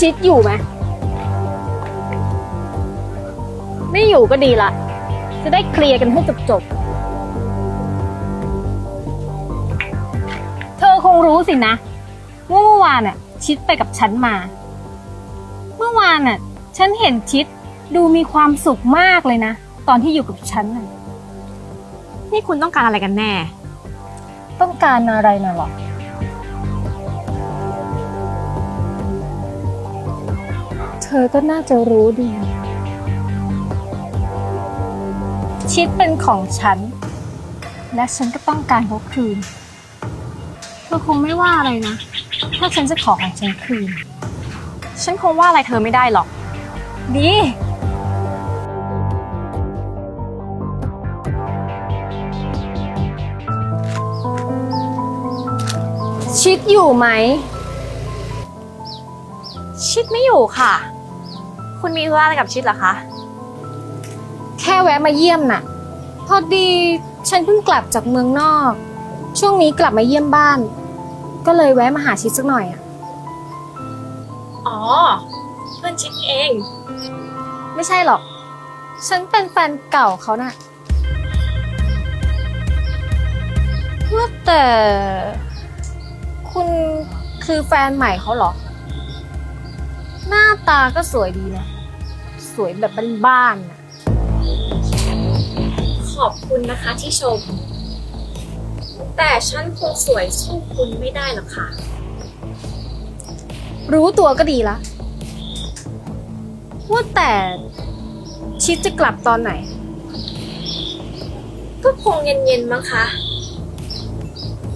ชิดอยู่ไหม ไม่อยู่ก็ดีละ จะได้เคลียร์กันให้จบๆเธอคงรู้สินะว่าเมื่อวานน่ะ ชิดไปกับฉันมา เมื่อวานน่ะ ฉันเห็นชิดดูมีความสุขมากเลยนะ ตอนที่อยู่กับฉันน่ะ นี่คุณต้องการอะไรกันแน่ ต้องการอะไรน่ะหรอ ธอก็น่าจะรู้ดี ชิดเป็นของฉัน และฉันก็ต้องการเขาคืน เธอคงไม่ว่าอะไรนะ ถ้าฉันจะขอของฉันคืน ฉันคงว่าอะไรเธอไม่ได้หรอก ดี ชิดอยู่ไหม ชิดไม่อยู่ค่ะ คุณมีธุระอะไรกับชิดเหรอคะ แค่แวะมาเยี่ยมน่ะ พอดีฉันเพิ่งกลับจากเมืองนอก ช่วงนี้กลับมาเยี่ยมบ้าน ก็เลยแวะมาหาชิดสักหน่อยอะ อ๋อ เพื่อนชิดเอง ไม่ใช่หรอก ฉันเป็นแฟนเก่าเขาน่ะว่าแต่ คุณคือแฟนใหม่เขาเหรอ หน้าตาก็สวยดีนะ สวยแบบบ้านๆน่ะขอบคุณนะคะที่ชม แต่ฉันคงสวยสู้คุณไม่ได้หรอกค่ะ รู้ตัวก็ดีละว่าแต่ชิดจะกลับตอนไหน ก็คงเย็นๆมั้งคะ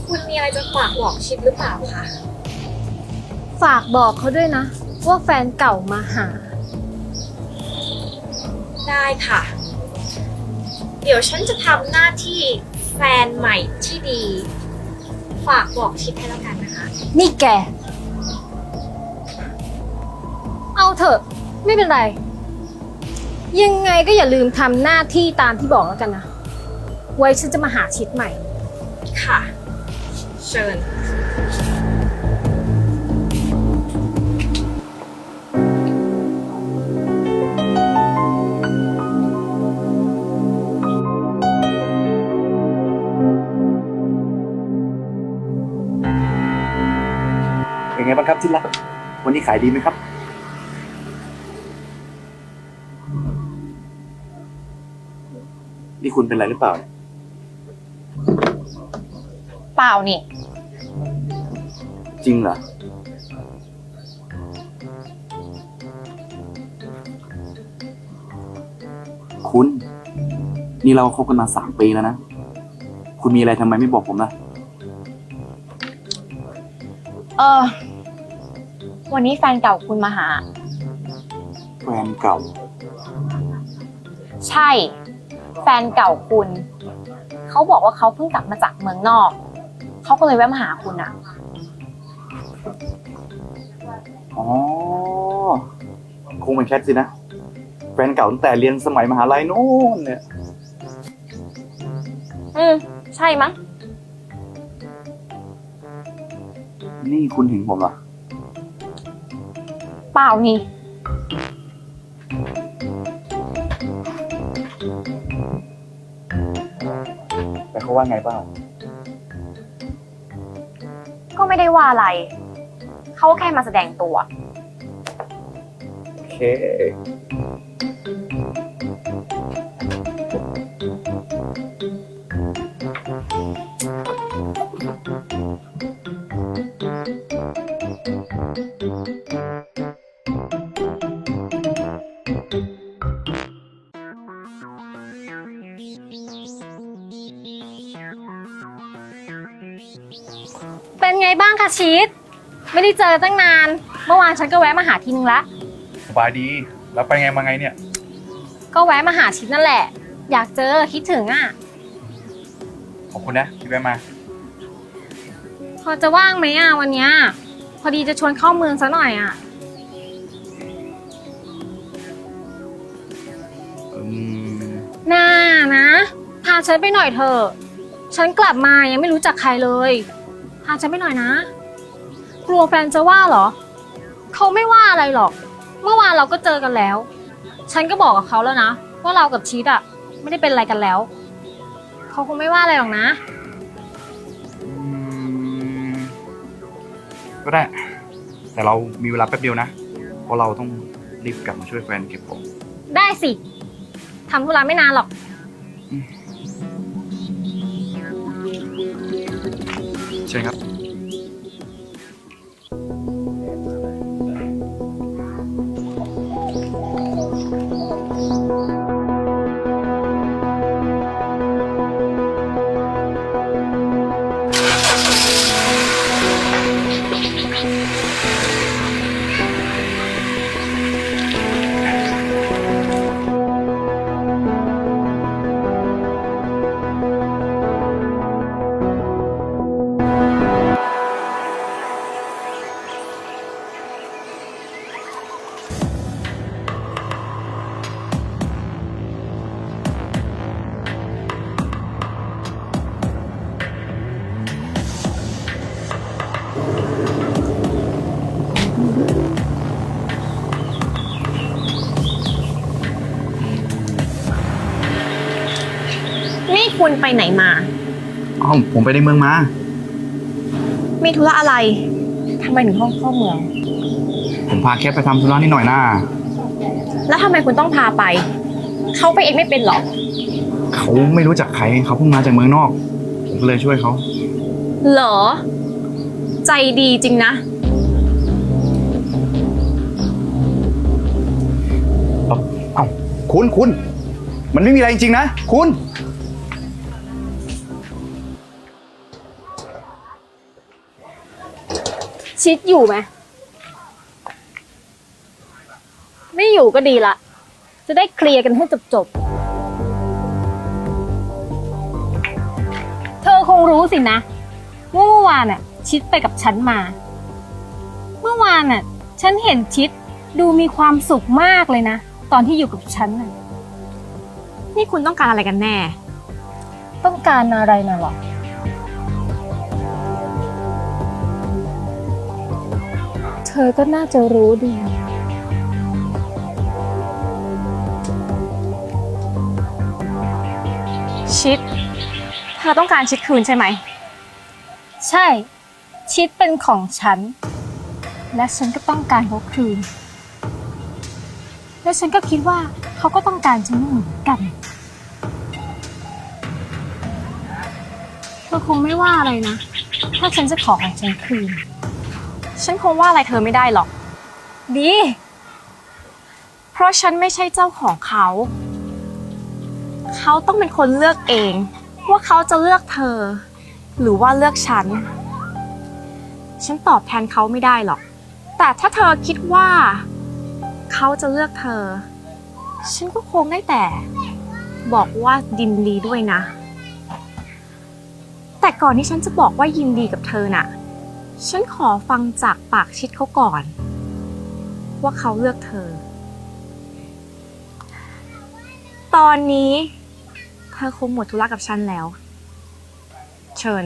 คุณมีอะไรจะฝากบอกชิดหรือเปล่าคะ ฝากบอกเขาด้วยนะ ว่าแฟนเก่ามาหา ได้ค่ะ เดี๋ยวฉันจะทำหน้าที่แฟนใหม่ที่ดี ฝากบอกชิดให้แล้วกันนะคะ นี่แก เอาเถอะ ไม่เป็นไร ยังไงก็อย่าลืมทำหน้าที่ตามที่บอกแล้วกันนะ ไว้ฉันจะมาหาชิดใหม่ ค่ะ เชิญ บ้างครับที่รักวันนี้ขายดีไหมครับ นี่คุณเป็นอะไรหรือเปล่าเนี่ยเปล่านี่ จริงเหรอ คุณ นี่เราคบกันมาสามปีแล้วนะ คุณมีอะไรทำไมไม่บอกผมล่ะ เออ วันนี้แฟนเก่าคุณมาหา แฟนเก่า ใช่ แฟนเก่าคุณ เขาบอกว่าเขาเพิ่งกลับมาจากเมืองนอก เขาก็เลยแวะมาหาคุณอะอ๋อ คงเป็นแคทสินะ แฟนเก่าตั้งแต่เรียนสมัยมหาลัยโน่นเนี่ย อืม ใช่มั้ง นี่คุณถึงผมเหรอ เปล่านี่ แต่เขาว่าไงบ้างก็ไม่ได้ว่าอะไร เขาแค่มาแสดงตัว โอเคเป็ ชิดไม่ได้เจอตั้งนาน เมื่อวานฉันก็แวะมาหาทีนึงละสบายดี แล้วไปไงมาไงเนี่ย ก็แวะมาหาชิดนั่นแหละ อยากเจอคิดถึงอะ ขอบคุณนะที่แวะมา พอจะว่างไหมอะวันเนี้ยพอดีจะชวนเข้าเมืองซะหน่อยอะ อืม น่านะ พาฉันไปหน่อยเถอะ ฉันกลับมายังไม่รู้จักใครเลย พาฉันไปหน่อยนะ กลัวแฟนจะว่าเหรอ เขาไม่ว่าอะไรหรอก เมื่อวานเราก็เจอกันแล้ว ฉันก็บอกกับเขาแล้วนะ ว่าเรากับชีตอะไม่ได้เป็นอะไรกันแล้ว เขาคงไม่ว่าอะไรหรอกนะอืมก็ได้ แต่เรามีเวลาแป๊บเดียวนะ เพราะเราต้องรีบกลับมาช่วยแฟนเก็บของ ได้สิทำธุระไม่นานหรอก เชิญครับ นี่คุณไปไหนมาอ้าวผมไปในเมืองมา มีธุระอะไรทำไมถึงห้องเข้าเมือง ผมพาแคทไปทำธุระนิดหน่อยนะแล้วทำไมคุณต้องพาไป เขาไปเองไม่เป็นหรอเขาไม่รู้จักใครเขาเพิ่งมาจากเมืองนอก ผมก็เลยช่วยเขา เหรอ ใจดีจริงนะ เอ้าเอ้าคุณคุณ มันไม่มีอะไรจริงๆนะ คุณ ชิดอยู่ไหม ไม่อยู่ก็ดีละ จะได้เคลียร์กันให้จบๆเธอคงรู้สินะว่าเมื่อวานน่ะ ชิดไปกับฉันมา เมื่อวานน่ะ ฉันเห็นชิดดูมีความสุขมากเลยนะ ตอนที่อยู่กับฉันน่ะ นี่คุณต้องการอะไรกันแน่ ต้องการอะไรน่ะหรอ เธอก็น่าจะรู้ดีชิด เธอต้องการชิดคืนใช่ไหม ใช่ ชิดเป็นของฉัน และฉันก็ต้องการเขาคืน และฉันก็คิดว่าเขาก็ต้องการฉันเหมือนกันเธอคงไม่ว่าอะไรนะ ถ้าฉันจะขอของฉันคืน ฉันคงว่าอะไรเธอไม่ได้หรอก ดี เพราะฉันไม่ใช่เจ้าของเขา เขาต้องเป็นคนเลือกเอง ว่าเขาจะเลือกเธอ หรือว่าเลือกฉัน ฉันตอบแทนเขาไม่ได้หรอก แต่ถ้าเธอคิดว่า เขาจะเลือกเธอ ฉันก็คงได้แต่ บอกว่ายินดีด้วยนะ แต่ก่อนที่ฉันจะบอกว่ายินดีกับเธอน่ะ ฉันขอฟังจากปากชิดเขาก่อน ว่าเขาเลือกเธอ ตอนนี้ เธอคงหมดธุระกับฉันแล้ว เชิญ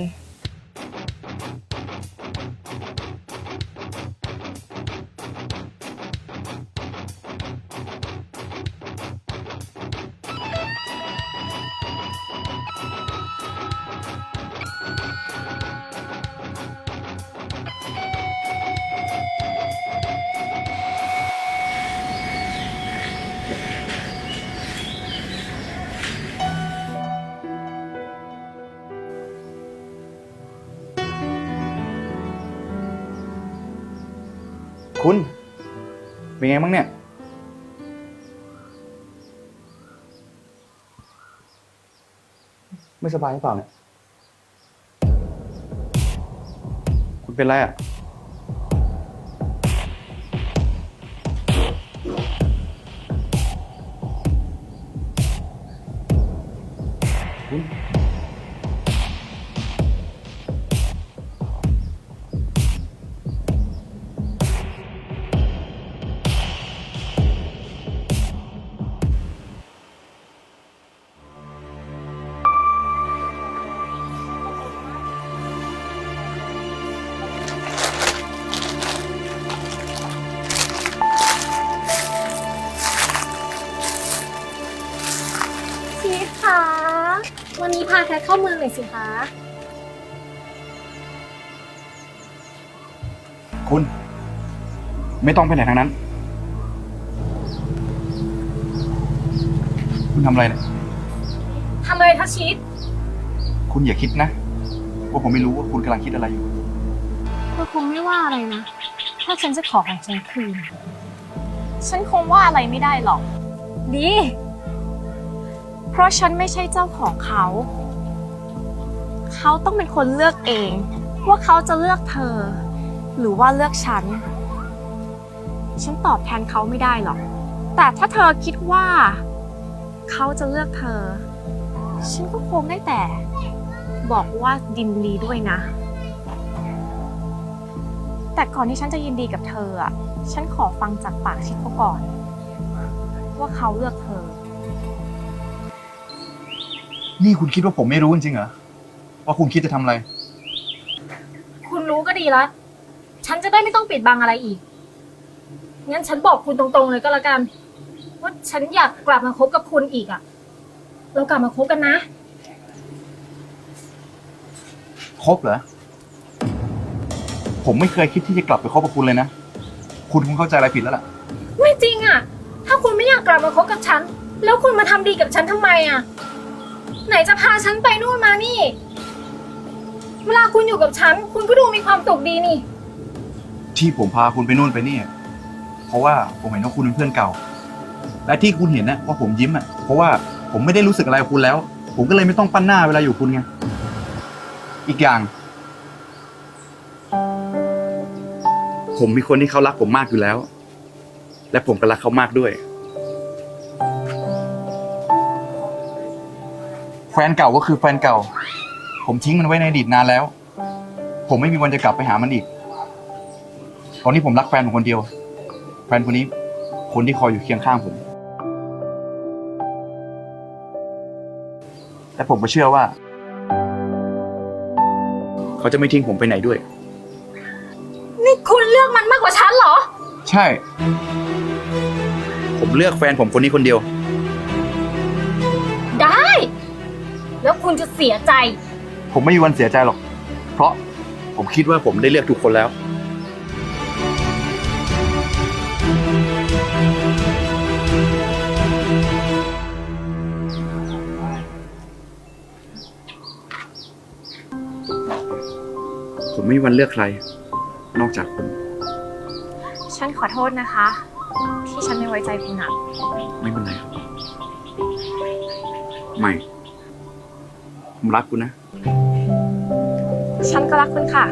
คุณ เป็นไงบ้างเนี่ย ไม่สบายหรือเปล่าเนี่ย คุณเป็นไรอะ เข้าเมืองหน่อยสิคะ คุณ ไม่ต้องไปไหนทางนั้น คุณทำอะไรเนี่ยทำอะไรคะชิด คุณอย่าคิดนะ ว่าผมไม่รู้ว่าคุณกำลังคิดอะไรอยู่ เธอคงไม่ว่าอะไรนะ ถ้าฉันจะขอของฉันคืน ฉันคงว่าอะไรไม่ได้หรอก ดี เพราะฉันไม่ใช่เจ้าของเขา เขาต้องเป็นคนเลือกเอง ว่าเขาจะเลือกเธอ หรือว่าเลือกฉัน ฉันตอบแทนเขาไม่ได้หรอก แต่ถ้าเธอคิดว่า เขาจะเลือกเธอ ฉันก็คงได้แต่ บอกว่าดินดีด้วยนะ แต่ก่อนที่ฉันจะยินดีกับเธออะฉันขอฟังจากปากชิดเขาก่อน ว่าเขาเลือกเธอ นี่คุณคิดว่าผมไม่รู้จริงๆเหรอ ว่าคุณคิดจะทำอะไร คุณรู้ก็ดีละ ฉันจะได้ไม่ต้องปิดบังอะไรอีก งั้นฉันบอกคุณตรงๆเลยก็แล้วกัน ว่าฉันอยากกลับมาคบกับคุณอีกอะเรากลับมาคบกันนะคบเหรอ ผมไม่เคยคิดที่จะกลับไปคบกับคุณเลยนะ คุณคงเข้าใจอะไรผิดแล้วล่ะ ไม่จริงอะถ้าคุณไม่อยากกลับมาคบกับฉัน แล้วคุณมาทำดีกับฉันทำไมอะไหนจะพาฉันไปนู่นมานี่ เวลาคุณอยู่กับฉัน คุณก็ดูมีความสุขดีนี่ ที่ผมพาคุณไปนู่นไปนี่เพราะว่าผมเห็นว่าคุณเป็นเพื่อนเก่า และที่คุณเห็นนะว่าผมยิ้มอะเพราะว่าผมไม่ได้รู้สึกอะไรกับคุณแล้ว ผมก็เลยไม่ต้องปั้นหน้าเวลาอยู่คุณไงอีกอย่าง ผมมีคนที่เขารักผมมากอยู่แล้ว และผมก็รักเขามากด้วย แฟนเก่าก็คือแฟนเก่า ผมทิ้งมันไว้ในอดีตนานแล้ว ผมไม่มีวันจะกลับไปหามันอีก ตอนนี้ผมรักแฟนผมคนเดียว แฟนคนนี้ คนที่คอยอยู่เคียงข้างผมและผมก็เชื่อว่า เขาจะไม่ทิ้งผมไปไหนด้วย นี่คุณเลือกมันมากกว่าฉันเหรอ ใช่ ผมเลือกแฟนผมคนนี้คนเดียว ได้ แล้วคุณจะเสียใจ ผมไม่มีวันเสียใจหรอก เพราะผมคิดว่าผมได้เลือกทุกคนแล้ว ผมไม่มีวันเลือกใคร นอกจากคุณ ฉันขอโทษนะคะ ที่ฉันไม่ไว้ใจคุณอะไม่เป็นไรครับ ไม่ ผมรักคุณนะ ฉันก็รักคุณค่ะ